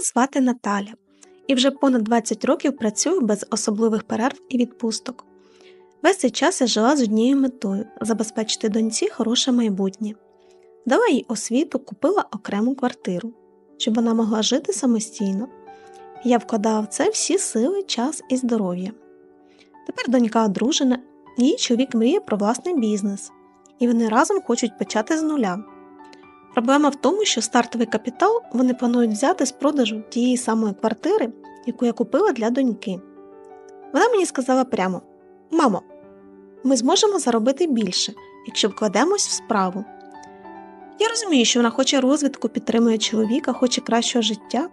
Звати Наталя, і вже понад 20 років працюю без особливих перерв і відпусток. Весь цей час я жила з однією метою забезпечити доньці хороше майбутнє. Дала їй освіту, купила окрему квартиру, щоб вона могла жити самостійно. Я вкладала в це всі сили, час і здоров'я. Тепер донька одружена, її чоловік мріє про власний бізнес, і вони разом хочуть почати з нуля. Проблема в тому, що стартовий капітал вони планують взяти з продажу тієї самої квартири, яку я купила для доньки. Вона мені сказала прямо: Мамо, ми зможемо заробити більше, якщо вкладемось в справу. Я розумію, що вона хоче розвитку, підтримує чоловіка, хоче кращого життя,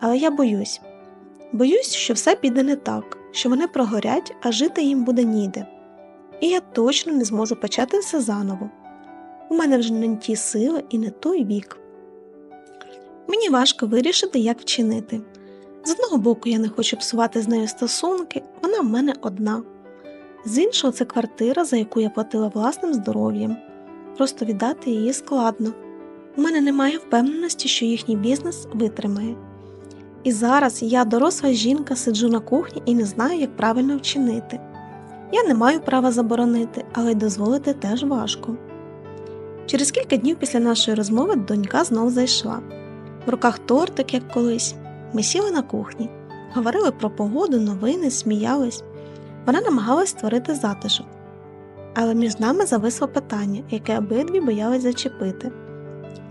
але я боюсь. Боюсь, що все піде не так, що вони прогорять, а жити їм буде ніде. І я точно не зможу почати все заново. У мене вже не ті сили і не той вік. Мені важко вирішити, як вчинити. З одного боку, я не хочу псувати з нею стосунки, вона в мене одна. З іншого, це квартира, за яку я платила власним здоров'ям. Просто віддати її складно. У мене немає впевненості, що їхній бізнес витримає. І зараз я, доросла жінка, сиджу на кухні і не знаю, як правильно вчинити. Я не маю права заборонити, але й дозволити теж важко. Через кілька днів після нашої розмови донька знов зайшла. В руках тортик, як колись. Ми сіли на кухні, говорили про погоду, новини, сміялись. Вона намагалась створити затишок. Але між нами зависло питання, яке обидві боялись зачепити.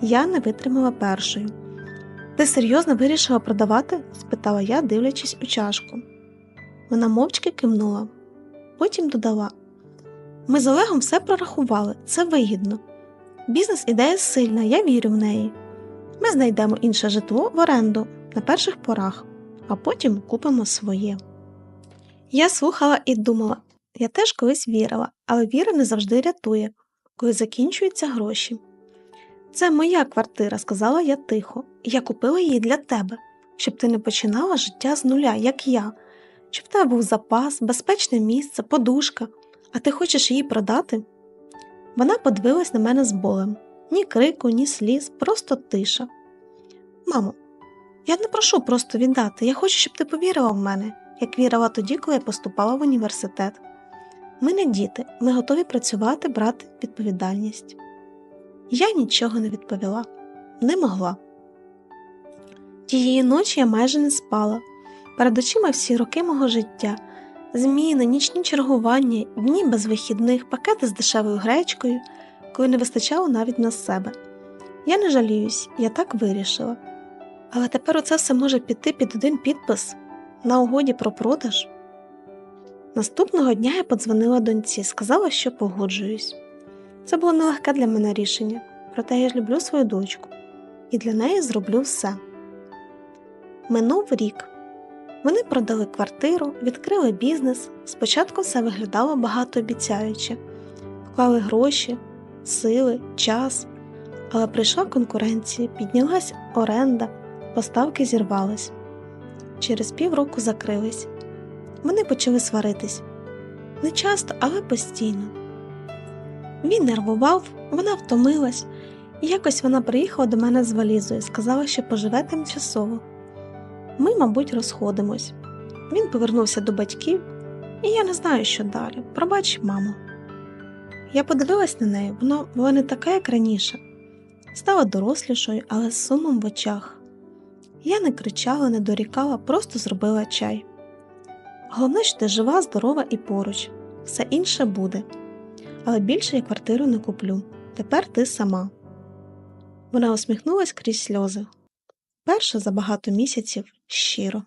Я не витримала першою. Ти серйозно вирішила продавати? спитала я, дивлячись у чашку. Вона мовчки кивнула, потім додала: Ми з Олегом все прорахували, це вигідно. Бізнес ідея сильна, я вірю в неї. Ми знайдемо інше житло в оренду на перших порах, а потім купимо своє. Я слухала і думала, я теж колись вірила, але віра не завжди рятує, коли закінчуються гроші. Це моя квартира, сказала я тихо, я купила її для тебе, щоб ти не починала життя з нуля, як я, щоб в тебе був запас, безпечне місце, подушка, а ти хочеш її продати? Вона подивилась на мене з болем ні крику, ні сліз, просто тиша. Мамо, я не прошу просто віддати, я хочу, щоб ти повірила в мене, як вірила тоді, коли я поступала в університет. Ми не діти, ми готові працювати, брати відповідальність. Я нічого не відповіла, не могла. Тієї ночі я майже не спала. Перед очима всі роки мого життя, зміни, нічні чергування, дні без вихідних, пакети з дешевою гречкою, коли не вистачало навіть на себе. Я не жаліюсь, я так вирішила. Але тепер оце все може піти під один підпис на угоді про продаж. Наступного дня я подзвонила доньці, сказала, що погоджуюсь. Це було нелегке для мене рішення, проте я ж люблю свою дочку і для неї зроблю все. Минув рік. Вони продали квартиру, відкрили бізнес. Спочатку все виглядало багатообіцяюче, вклали гроші, сили, час, але прийшла конкуренція, піднялась оренда, поставки зірвались. Через півроку закрились. Вони почали сваритись не часто, але постійно. Він нервував, вона втомилась, і якось вона приїхала до мене з валізою, сказала, що поживе тимчасово. Ми, мабуть, розходимось. Він повернувся до батьків, і я не знаю, що далі. Пробач, мамо. Я подивилась на неї, вона була не така, як раніше, стала дорослішою, але з сумом в очах. Я не кричала, не дорікала, просто зробила чай. Головне, що ти жива, здорова і поруч, все інше буде. Але більше я квартиру не куплю. Тепер ти сама. Вона усміхнулась крізь сльози. Перша за багато місяців щиро.